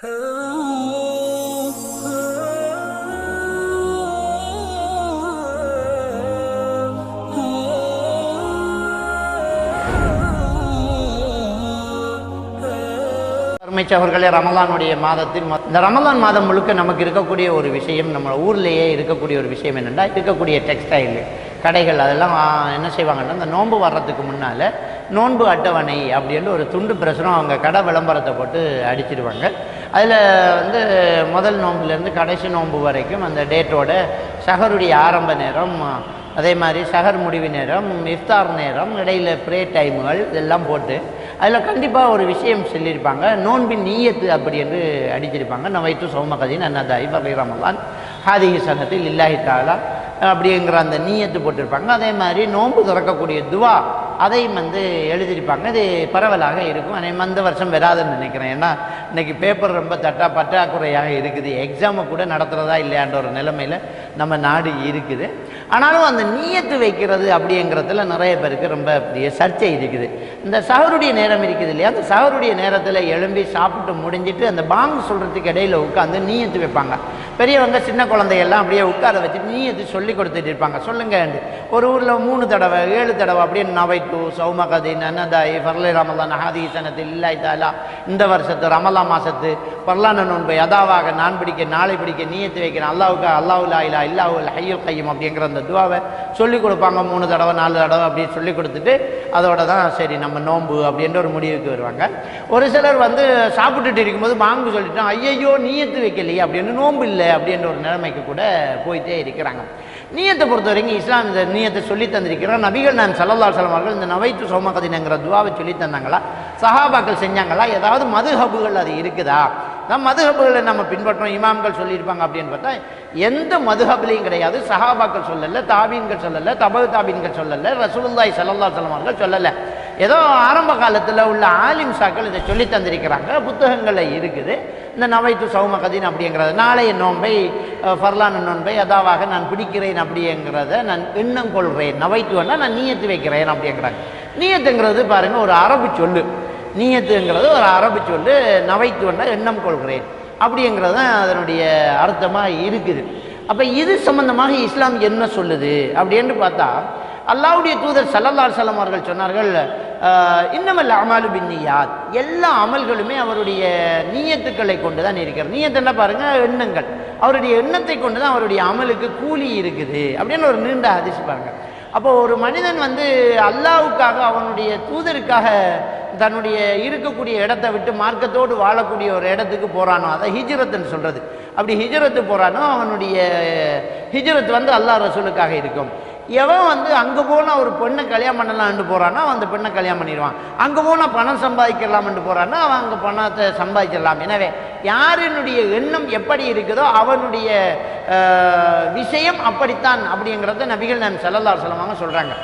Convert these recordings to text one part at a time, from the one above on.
அருமைச் அவர்களே ரமலானுடைய மாதத்தில் இந்த ரமலான் மாதம் முழுக்க நமக்கு இருக்கக்கூடிய ஒரு விஷயம் நம்ம ஊர்லேயே இருக்கக்கூடிய ஒரு விஷயம் என்னென்னா இருக்கக்கூடிய டெக்ஸ்டைல் கடைகள் அதெல்லாம் என்ன செய்வாங்கன்னா இந்த நோன்பு வர்றதுக்கு முன்னால் நோன்பு அட்டவணை அப்படின்னு ஒரு துண்டு பிரசுரம் அவங்க கடை விளம்பரத்தை போட்டு அடிச்சிடுவாங்க அதில் வந்து முதல் நோன்புலேருந்து கடைசி நோன்பு வரைக்கும் அந்த டேட்டோட சஹருடைய ஆரம்ப நேரம் அதே மாதிரி சஹர் முடிவு நேரம் இஃப்தார் நேரம் இடையில் ப்ரே டைமுகள் இதெல்லாம் போட்டு அதில் கண்டிப்பாக ஒரு விஷயம் சொல்லியிருப்பாங்க. நோன்பின் நீயத்து அப்படி என்று அடிச்சிருப்பாங்க. நவைத்து சௌமகதின் அன்னதாய் அன்னதாயி ரமலான். ஹாதிகி சனத்தில் இல்லாஹி தாலா அப்படிங்கிற அந்த நீயத்து போட்டிருப்பாங்க. அதே மாதிரி நோன்பு திறக்கக்கூடிய துவா அதையும் வந்து எழுதியிருப்பாங்க. இது பரவலாக இருக்கும். அதே அந்த வருஷம் வராதுன்னு நினைக்கிறேன். ஏன்னா இன்றைக்கி பேப்பர் ரொம்ப தட்டா பற்றாக்குறையாக இருக்குது. எக்ஸாமை கூட நடத்துகிறதா இல்லையான்ற ஒரு நிலைமையில் நம்ம நாடு இருக்குது. ஆனாலும் அந்த நீயத்து வைக்கிறது அப்படிங்கிறதுல நிறைய பேருக்கு ரொம்ப பெரிய சர்ச்சை இருக்குது. இந்த சகருடைய நேரம் இருக்குது இல்லையா? அந்த சகருடைய நேரத்தில் எழும்பி சாப்பிட்டு முடிஞ்சிட்டு அந்த பாங்கு சொல்கிறதுக்கு இடையில உட்காந்து நீயத்து வைப்பாங்க. பெரியவங்க சின்ன குழந்தையெல்லாம் அப்படியே உட்கார வச்சு நீயத்து சொல்லி கொடுத்துட்டு இருப்பாங்க. சொல்லுங்க ஒரு ஊரில் மூணு தடவை ஏழு தடவை அப்படியே நவைக்கு சௌமகதி நன்னதாய் ஃபர்லை ரமலான் ஹாதி சனத்தில் இல்லாய் தாலா இந்த வருஷத்து ரமலா மாசத்து பரலான நோன்பை அதாவாக நான் பிடிக்க நாளை பிடிக்க நீயத்து வைக்கிறேன் அல்லாவுக்கு அல்லாவுலா இல்லா இல்லாவுல் ஹையுல் கையும் அப்படிங்கிற அந்த துவாவை சொல்லிக் கொடுப்பாங்க. மூணு தடவை நாலு தடவை அப்படின்னு சொல்லி கொடுத்துட்டு அதோட தான் சரி நம்ம நோன்பு அப்படின்ற ஒரு முடிவுக்கு வருவாங்க. ஒரு சிலர் வந்து சாப்பிட்டுட்டு இருக்கும்போது வாங்கு சொல்லிட்டோம் ஐயையோ நீயத்து வைக்கலையே அப்படின்னு நோன்பு இல்லை அப்படின்ற ஒரு நிலைமைக்கு கூட போயிட்டே இருக்கிறாங்க. நீயத்தை பொறுத்த வரைக்கும் இஸ்லாம் இந்த நீயத்தை சொல்லி தந்திருக்கிறோம் நபிகள் நான் சல்லல்லா சலம் அவர்கள் இந்த நவைத்து சோமகதினங்கிற துவாவை சொல்லி தந்தாங்களா? சஹாபாக்கள் செஞ்சாங்களா? ஏதாவது மதுஹபுகள் அது இருக்குதா? நம்ம மதுஹபுகளை நம்ம பின்பற்றோம் இமாம்கள் சொல்லியிருப்பாங்க அப்படின்னு பார்த்தா எந்த மதுஹபுலையும் கிடையாது. சஹாபாக்கள் சொல்லலை தாபீன்கள் சொல்லலை தபு தாபீன்கள் சொல்லலை ரசூலுல்லாய் சல்லல்லா அலுவலம் சொல்லலை. ஏதோ ஆரம்ப காலத்தில் உள்ள ஆலிம் சாக்கள் இதை சொல்லி தந்திருக்கிறாங்க. புத்தகங்களில் இருக்குது. இந்த நவைத்து சௌமகதின் அப்படிங்கிறது நாளைய நோன்பை ஃபர்லான நோன்பை அதாவாக நான் பிடிக்கிறேன் அப்படிங்கிறத நான் எண்ணம் கொள்கிறேன் நவைத்துவன்னா நான் நீயத்து வைக்கிறேன் அப்படிங்கிறாங்க. நீயத்துங்கிறது பாருங்கள் ஒரு அரபு சொல்லு. நீயத்துங்கிறது ஒரு அரபு சொல்லு வந்தால் எண்ணம் கொள்கிறேன். அப்படிங்கிறது தான் அதனுடைய அர்த்தமாக இருக்குது. அப்போ இது சம்பந்தமாக இஸ்லாம் என்ன சொல்லுது அப்படின்னு பார்த்தா அல்லாவுடைய தூதர் சல்லல்லார் அலைஹி அவர்கள் சொன்னார்கள் இன்னமல்ல அமாலு பின்னியாத் எல்லா அமல்களுமே அவருடைய நீயத்துக்களை கொண்டு தான் இருக்கிறது. நீயத்து என்ன பாருங்கள் எண்ணங்கள். அவருடைய எண்ணத்தை கொண்டு தான் அவருடைய அமலுக்கு கூலி இருக்குது அப்படின்னு ஒரு நீண்ட அதிசிப்பாங்க பாருங்க. அப்போ ஒரு மனிதன் வந்து அல்லாவுக்காக அவனுடைய தூதருக்காக தன்னுடைய இருக்கக்கூடிய இடத்தை விட்டு மார்க்கத்தோடு வாழக்கூடிய ஒரு இடத்துக்கு போகிறானோ அதை ஹிஜ்ரத்துன்னு சொல்கிறது அப்படி ஹிஜ்ரத்து போகிறானோ அவனுடைய ஹிஜ்ரத் வந்து அல்லாஹ் ரசூலுக்காக இருக்கும். எவன் வந்து அங்கே போனால் ஒரு பெண்ணை கல்யாணம் பண்ணலாம்னு போகிறானோ அவன் அந்த பெண்ணை கல்யாணம் பண்ணிடுவான். அங்கே போனால் பணம் சம்பாதிக்கலாம்னு போகிறானோ அவன் அங்கே பணத்தை சம்பாதிச்சிடலாம். எனவே யாரினுடைய எண்ணம் எப்படி இருக்குதோ அவனுடைய விஷயம் அப்படித்தான் அப்படிங்கிறத நபிகள் நான் செல்லல்லா சொல்லுவாங்க சொல்கிறாங்க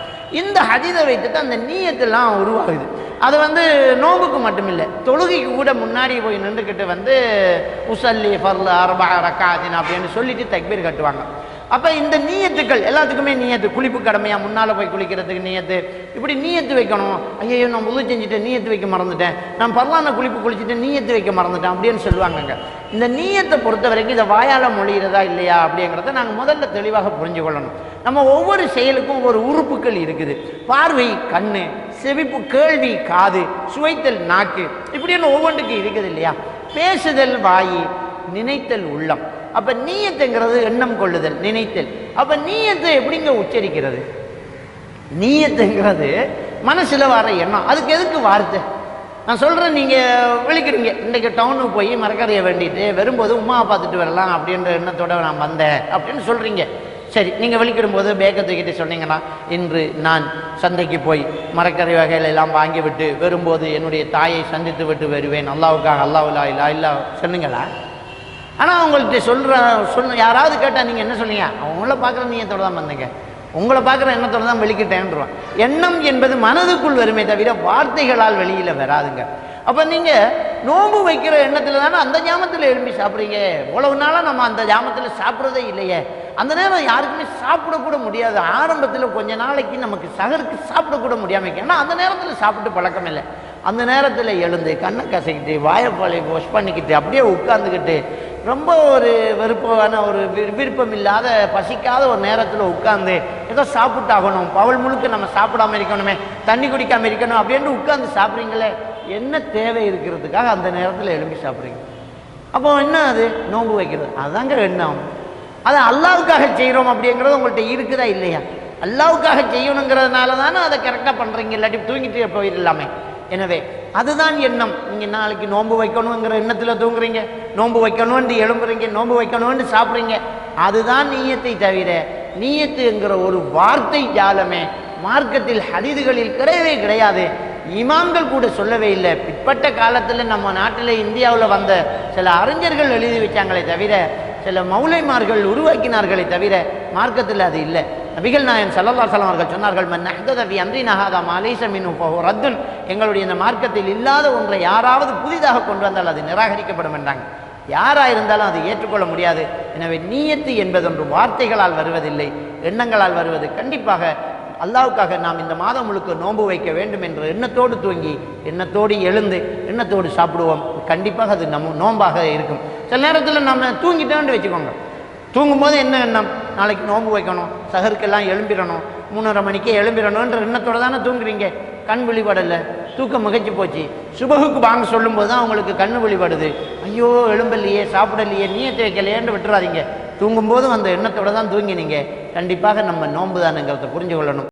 இந்த ஹதீதை தான் அந்த நீயத்தெல்லாம் உருவாகுது. அது வந்து நோம்புக்கு மட்டும் இல்லை தொழுகைக்கு கூட முன்னாடி போய் நின்றுக்கிட்டு வந்து உசல்லி ஃபர்ல அரபா ரக்காதின் அப்படின்னு சொல்லிட்டு தக்பீர் கட்டுவாங்க. அப்போ இந்த நீயத்துக்கள் எல்லாத்துக்குமே நீயத்து குளிப்பு கடமையா முன்னால் போய் குளிக்கிறதுக்கு நீயத்து இப்படி நீயத்து வைக்கணும். ஐயோ நான் முழு செஞ்சுட்டு நீயத்து வைக்க மறந்துட்டேன். நான் பரவான குளிப்பு குளிச்சுட்டு நீயத்து வைக்க மறந்துட்டேன் அப்படின்னு சொல்லுவாங்கங்க. இந்த நீயத்தை பொறுத்த வரைக்கும் இதை வாயால் மொழிகிறதா இல்லையா அப்படிங்கிறத நாங்கள் முதல்ல தெளிவாக புரிஞ்சு கொள்ளணும் நம்ம ஒவ்வொரு செயலுக்கும் ஒவ்வொரு உறுப்புகள் இருக்குது. பார்வை கண்ணு செவிப்பு கேள்வி காது சுவைத்தல் நாக்கு. இப்படின்னு ஒவ்வொன்றுக்கு இருக்குது இல்லையா? பேசுதல் வாய் நினைத்தல் உள்ளம். அப்ப நீயத்துங்கிறது எண்ணம் கொள்ளுதல் நினைத்தல். அப்ப நீயத்தை எப்படிங்க உச்சரிக்கிறது? நீயத்துங்கிறது மனசுல வர எண்ணம். அதுக்கு எதுக்கு வார்த்தை? நான் சொல்றேன் நீங்க விழிக்கிறீங்க. இன்னைக்கு டவுனுக்கு போய் மரக்கரையை வேண்டிட்டு வரும்போது உமாவை பார்த்துட்டு வரலாம் அப்படின்ற எண்ணத்தோட நான் வந்தேன் அப்படின்னு சொல்றீங்க. சரி நீங்கள் வெளிக்கிடும்போது பேக்கை தூக்கிட்டு சொன்னீங்கன்னா இன்று நான் சந்தைக்கு போய் மரக்கறி வகைகள் எல்லாம் வாங்கிவிட்டு வரும்போது என்னுடைய தாயை சந்தித்து விட்டு வருவேன். அல்லாவுக்காக அல்லாவுலா இல்லா இல்லா சொன்னீங்களா ஆனால் அவங்கள்ட்ட சொல்கிற சொன்ன யாராவது கேட்டால் நீங்கள் என்ன சொன்னீங்க? அவங்கள பார்க்குற நீங்கள் தான் வந்தீங்க? உங்களை பார்க்குற எண்ணத்தோட தான் வெளிக்கிட்டேன்றான் எண்ணம் என்பது மனதுக்குள் வருமே தவிர வார்த்தைகளால் வெளியில் வராதுங்க. அப்போ நீங்கள் நோம்பு வைக்கிற எண்ணத்தில் தானே அந்த ஜாமத்தில் எழுப்பி சாப்பிட்றீங்க. இவ்வளவு நாளாக நம்ம அந்த ஜாமத்தில் சாப்பிட்றதே இல்லையே. அந்த நேரம் யாருக்குமே சாப்பிடக்கூட முடியாது. ஆரம்பத்தில் கொஞ்ச நாளைக்கு நமக்கு சகருக்கு சாப்பிடக்கூட முடியாமல் ஏன்னா அந்த நேரத்தில் சாப்பிட்டு பழக்கம் இல்லை. அந்த நேரத்தில் எழுந்து கண்ணை கசக்கிட்டு வாயப்பாலை வாஷ் பண்ணிக்கிட்டு அப்படியே உட்காந்துக்கிட்டு ரொம்ப ஒரு வெறுப்பான ஒரு விருப்பம் இல்லாத பசிக்காத ஒரு நேரத்தில் உட்காந்து ஏதோ சாப்பிட்டாகணும். பவல் முழுக்க நம்ம சாப்பிடாம இருக்கணுமே. தண்ணி குடிக்காம இருக்கணும் அப்படின்ட்டு உட்காந்து சாப்பிட்றீங்களே. என்ன தேவை இருக்கிறதுக்காக அந்த நேரத்தில் எழும்பி சாப்பிட்றீங்க? அப்போ என்ன அது? நோம்பு வைக்கிறது. அதுதாங்க எண்ணம். அதை அல்லாவுக்காக செய்கிறோம் அப்படிங்கிறது உங்கள்கிட்ட இருக்குதா இல்லையா? அல்லாவுக்காக செய்யணுங்கிறதுனால தானே அதை கரெக்டாக பண்ணுறீங்க இல்லாட்டி தூங்கிட்டு போயிடலாமே. எனவே அதுதான் எண்ணம். நீங்கள் நாளைக்கு நோன்பு வைக்கணுங்கிற எண்ணத்தில் தூங்குறீங்க. நோன்பு வைக்கணும்னு எழும்புறீங்க. நோன்பு வைக்கணும்னு சாப்பிட்றீங்க. அதுதான் நீயத்தை தவிர நீயத்துங்கிற ஒரு வார்த்தை ஜாலமே மார்க்கத்தில் ஹரிதுகளில் கிடையவே கிடையாது. இமாம்கள் கூட சொல்லவே இல்லை. பிற்பட்ட காலத்தில் நம்ம நாட்டில் இந்தியாவில் வந்த சில அறிஞர்கள் எழுதி வச்சாங்களே தவிர சில மௌலைமார்கள் உருவாக்கினார்களே தவிர மார்க்கத்தில் அது இல்லை. நபிகள் நாயன் சல்லல்லா சலம் அவர்கள் சொன்னார்கள் மன் நஹ்தவி அன்றி நகாதா மாலேச ரத்துன். எங்களுடைய இந்த மார்க்கத்தில் இல்லாத ஒன்றை யாராவது புதிதாக கொண்டு வந்தால் அது நிராகரிக்கப்படும் என்றாங்க. யாராக இருந்தாலும் அதை ஏற்றுக்கொள்ள முடியாது. எனவே நீயத்து என்பதொன்று வார்த்தைகளால் வருவதில்லை எண்ணங்களால் வருவது. கண்டிப்பாக அல்லாவுக்காக நாம் இந்த மாதம் முழுக்க நோன்பு வைக்க வேண்டும் என்ற எண்ணத்தோடு தூங்கி எண்ணத்தோடு எழுந்து எண்ணத்தோடு சாப்பிடுவோம். கண்டிப்பாக அது நம்ம நோன்பாக இருக்கும். சில நேரத்தில் நம்ம தூங்கிட்டோன்னு வச்சுக்கோங்க. தூங்கும்போது என்ன எண்ணம்? நாளைக்கு நோன்பு வைக்கணும் சகருக்கெல்லாம் எழும்பிடணும் மூணரை மணிக்கே எழும்பிடணுன்ற எண்ணத்தோடு தானே தூங்குறீங்க. கண் விழிபடலை. தூக்கம் முகைச்சு போச்சு. சுபகுக்கு வாங்க சொல்லும்போது தான் அவங்களுக்கு கண் விழிபடுது. ஐயோ எழும்பலையே சாப்பிடலையே நீயத்தை வைக்கலையேன்னு விட்டுறாதீங்க. தூங்கும்போது அந்த எண்ணத்தோடு தான் தூங்கினீங்க. கண்டிப்பாக நம்ம நோன்பு தானுங்கிறத புரிஞ்சு கொள்ளணும்